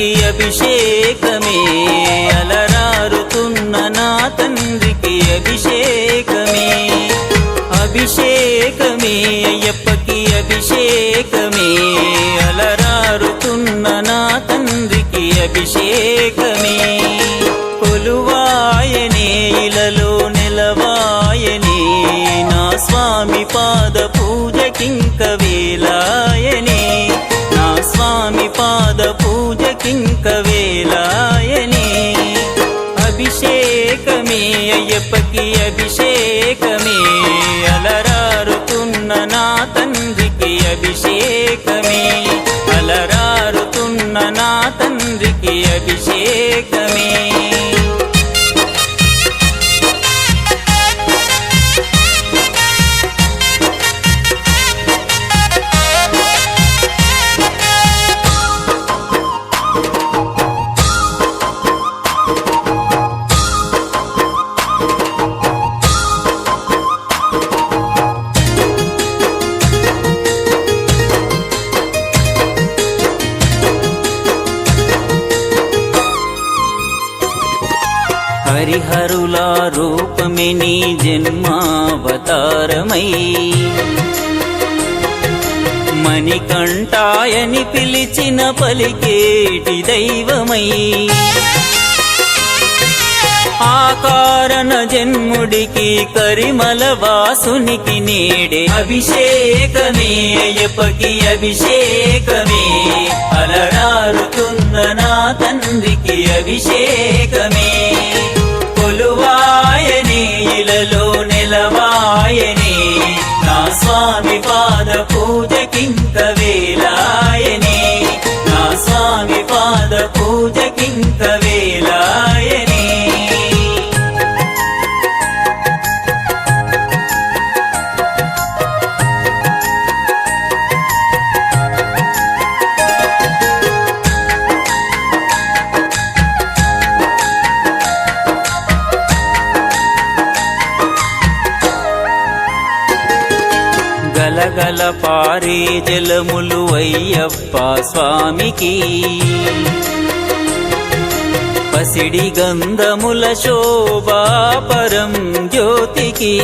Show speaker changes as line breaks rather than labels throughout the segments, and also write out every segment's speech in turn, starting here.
అభిషేకమే అభిషేకమే. అలరారుతున్న నా తండ్రికి అభిషేకమే. అభిషేకమే అయ్యప్పకి అభిషేకమే. అలరారుతున్న నా తండ్రికి అభిషేకమే. అభిషేకమే అలరారుతున్న నా తండ్రికి అభిషేకమే. అలరారుతున్న నా తండ్రికి అభిషేకమే. హరిహరులా రూపమే నీ జన్మావతారమై. మణికంఠాయని పిలిచిన పలికేటి దైవమై. ఆకారణ జన్ముడికి కరిమల వాసునికి నేడే. అభిషేకమే అయ్యప్పకి అభిషేకమే. అలరారుతున్న నా తండ్రికి అభిషేకమే. కొలువాయనే ఇలలో నా స్వామి పాద గల పారే జలములు అయ్యప్ప స్వామికి. పసిడి గంధముల శోభా పరం జ్యోతికి.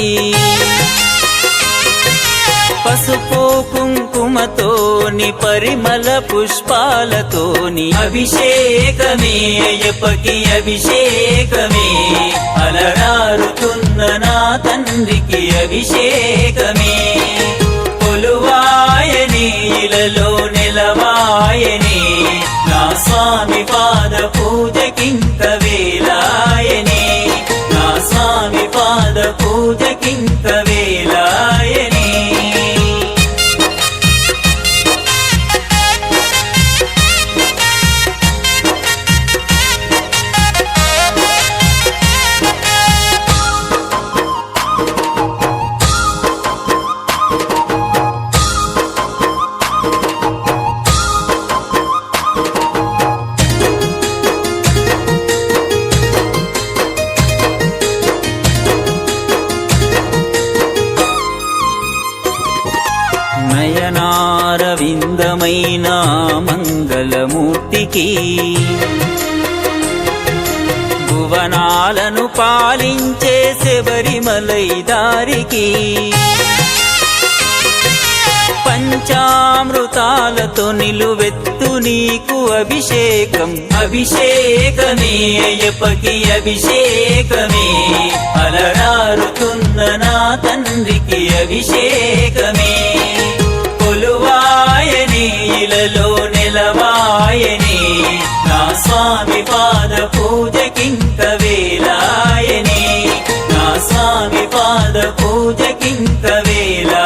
పసుపు కుంకుమతోని పరిమళ పుష్పాలతోని అభిషేకమే అయ్యప్పకి అభిషేకమే. అలరారుతున్న నా తండ్రికి అభిషేకమే. కొలువాయనే నిలవాయని. నా స్వామి పాద పూజకింత వేలాయని నా స్వామి పాద పూజకింత వేలాయని నయనారవిందమైన మంగళమూర్తికి భువనాలను పాలించే శబరిమలై దారికి పంచామృతాలతో నిలువెత్తు నీకు అభిషేకం. అభిషేకమే అయ్యప్పకి అభిషేకమే. అలరారుతున్న నా తండ్రికి అభిషేకమే. ఇలలో నెలవాయనే. నా స్వామి పాద పూజకింక వేలాయనే నా స్వామి పాద పూజకింక వేలా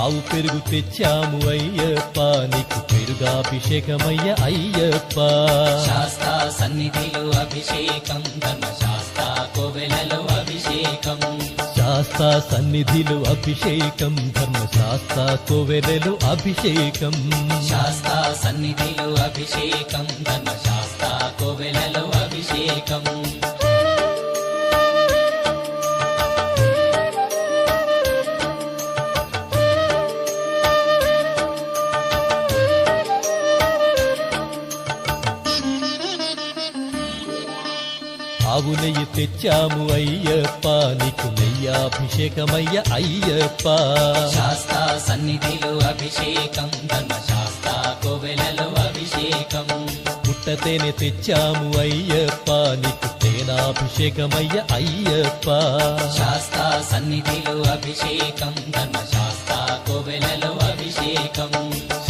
ఆవు పెరుగు తెచ్చాము అయ్యప్ప నీకు పెరుగాభిషేకమయ్యా అయ్యప్ప.
శాస్తా సన్నిధిలో అభిషేకం ధర్మశాస్త్ర కోవెలలో అభిషేకం.
శాస్త్ర సన్నిధిలో అభిషేకం ధర్మశాస్త్ర కోవెలలో అభిషేకం.
శాస్తా సన్నిధిలో అభిషేకం ధర్మశాస్త్ర కోవెలలో అభిషేకం.
ఆవు నెయ్యి తెచ్చాము అయ్యప్ప నీకు నెయ్యాభిషేకమయ్య అయ్యప్ప.
శాస్తా సన్నిధిలో అభిషేకం ధర్మశాస్త్ర కోవెలలో అభిషేకం.
పుట్టతేనె తెచ్చాము అయ్యప్ప నీకు తేనాభిషేకమయ్య అయ్యప్ప.
శాస్తా సన్నిధిలో అభిషేకం ధర్మశాస్త్ర కోవెలలో అభిషేకం.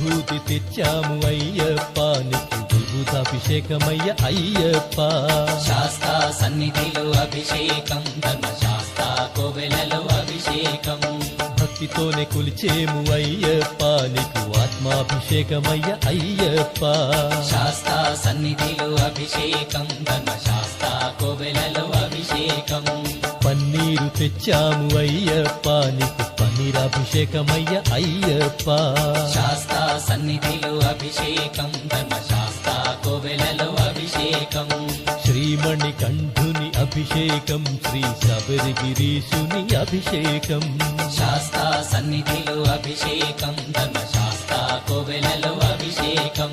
విభూతి తెచ్చాము అయ్యప్ప నీకు విభూతాభిషేకమయ్య అయ్యప్ప.
శాస్తా సన్నిధిలో అభిషేకం ధర్మశాస్త్ర కోవెలలో అభిషేకం.
భక్తితోనే కొలిచేము అయ్యప్ప నీకు ఆత్మాభిషేకమయ్య అయ్యప్ప.
శాస్తా సన్నిధిలో అభిషేకం ధర్మశాస్త్ర కోవెలలో అభిషేకం.
పన్నీరు తెచ్చాము అయ్యప్ప నీకు పన్నీరాభిషేకమయ్య అయ్యప్ప.
శాస్తా సన్నిధిలో అభిషేకం ధర్మశాస్త్ర కోవెలలో అభిషేకం.
శ్రీమణి కంఠుని అభిషేకం శ్రీ శబరిగిరీశుని అభిషేకం.
శాస్తా సన్నిధిలో అభిషేకం ధర్మశాస్త్ర కోవెలలో అభిషేకం.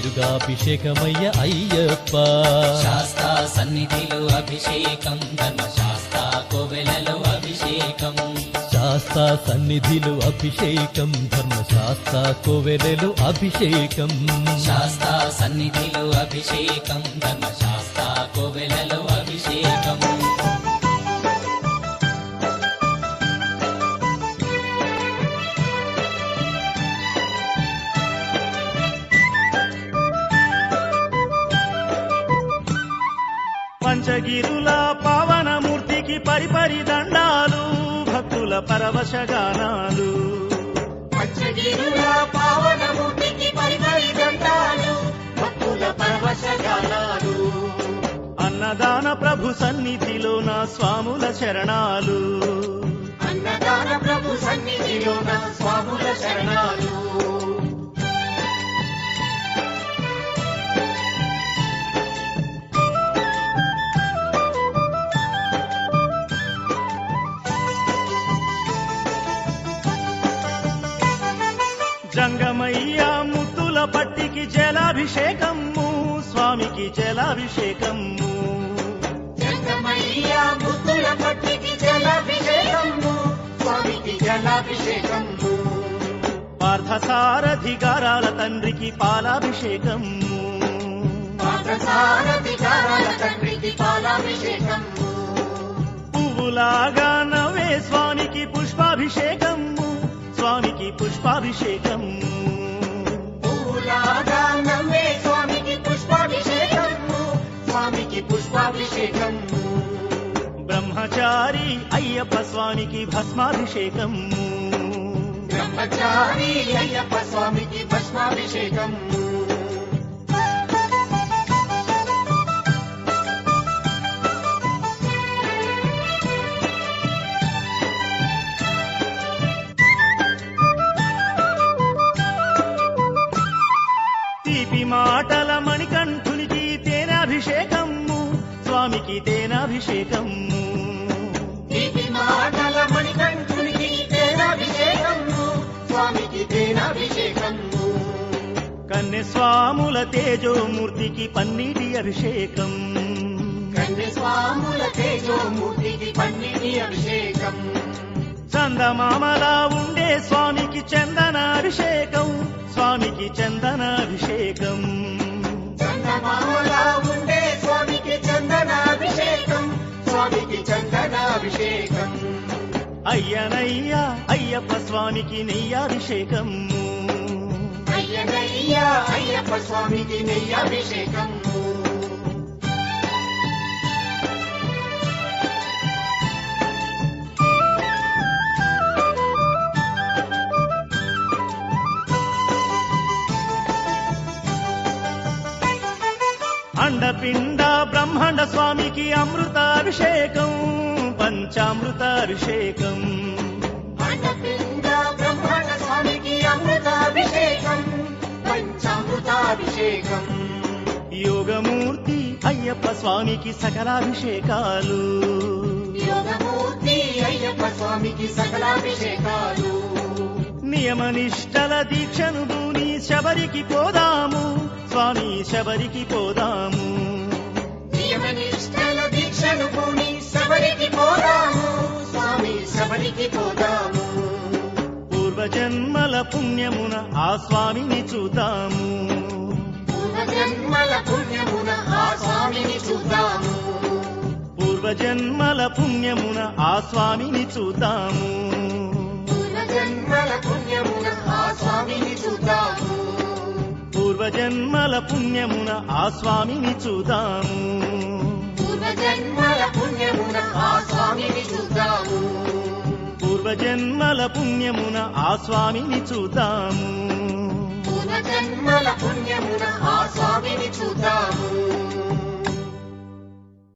పెరుగాభిషేకమయ్య అయ్యప్ప.
శాస్తా సన్నిధిలో అభిషేకం ధర్మశాస్త్ర కోవెలలో అభిషేకం.
శాస్త్ర సన్నిధిలో అభిషేకం ధర్మశాస్త్ర కోవెలలో అభిషేకం.
శాస్తా సన్నిధిలో అభిషేకం ధర్మశాస్త్ర కోవెలలో అభిషేకం.
పావనమూర్తికి పరిపరి దండాలు భక్తుల పరవశగానాలు అన్నదాన ప్రభు సన్నిధిలో నా స్వాముల శరణాలు.
అన్నదాన ప్రభు సన్నిధిలో నా స్వాముల శరణాలు.
జంగమయ్య ముత్తుల పట్టికి జలాభిషేకము స్వామికి జలాభిషేకము.
జంగమయ్య ముద్దుల పట్టికి జలాభిషేకము స్వామికి జలాభిషేకము.
పార్థసారథి గారాల తండ్రికి పాలాభిషేకము.
పాఠసారధికారాల తండ్రికి పాలాభిషేకము.
పువ్వులాగా నవ్వే స్వామికి పుష్పాభిషేకము. స్వామికి పుష్ప పుష్పాభిషేకం.
స్వామికి స్వామికి
బ్రహ్మచారి అయ్యప్ప స్వామికి భస్మాభిషేకం.
బ్రహ్మచారి అయ్యప్ప స్వామికి భస్మాభిషేకము జలాభిషేకము
కన్య స్వాముల తేజోమూర్తికి పన్నీటి అభిషేకం.
స్వాముల తేజోమూర్తికి పన్నీటి అభిషేకం.
చందమామలా ఉండే స్వామికి చందన అభిషేకం స్వామికి చందన అభిషేకం
చందమామలా ఉండే చందనాభిషేకం.
అయ్యనయ్య అయ్యప్ప స్వామికి నెయ్యాభిషేకం.
అయ్యనయ్యా అయ్యప్ప స్వామికి నెయ్యాభిషేకం.
అండపిండ బ్రహ్మాండ స్వామికి అమృతాభిషేకం పంచామృతాభిషేకం.
పంచామృతాభిషేకం.
యోగమూర్తి అయ్యప్ప స్వామికి సకలాభిషేకాలు.
యోగమూర్తి అయ్యప్ప స్వామికి సకలాభిషేకాలు.
నియమనిష్టల దీక్షను దూని శబరికి పోదాము. స్వామి శబరికి పోదాము.
దీక్షను పూని శబరికి పోదాము. స్వామి శబరికి పోదాము. పూర్వజన్మల పుణ్యమున ఆ స్వామిని చూద్దాము.
పూర్వజన్మల పుణ్యమున ఆ స్వామిని చూద్దాము.
పూర్వజన్మల పుణ్యమున ఆ స్వామిని చూద్దాము.
పూర్వజన్మల పుణ్యమున ఆ స్వామిని చూద్దాము
పూర్వజన్మల పుణ్యమున ఆ స్వామిని చూద్దాము.
పూర్వజన్మల పుణ్యమున ఆ స్వామిని చూద్దాము.
పూర్వజన్మల పుణ్యమున ఆ స్వామిని చూద్దాము.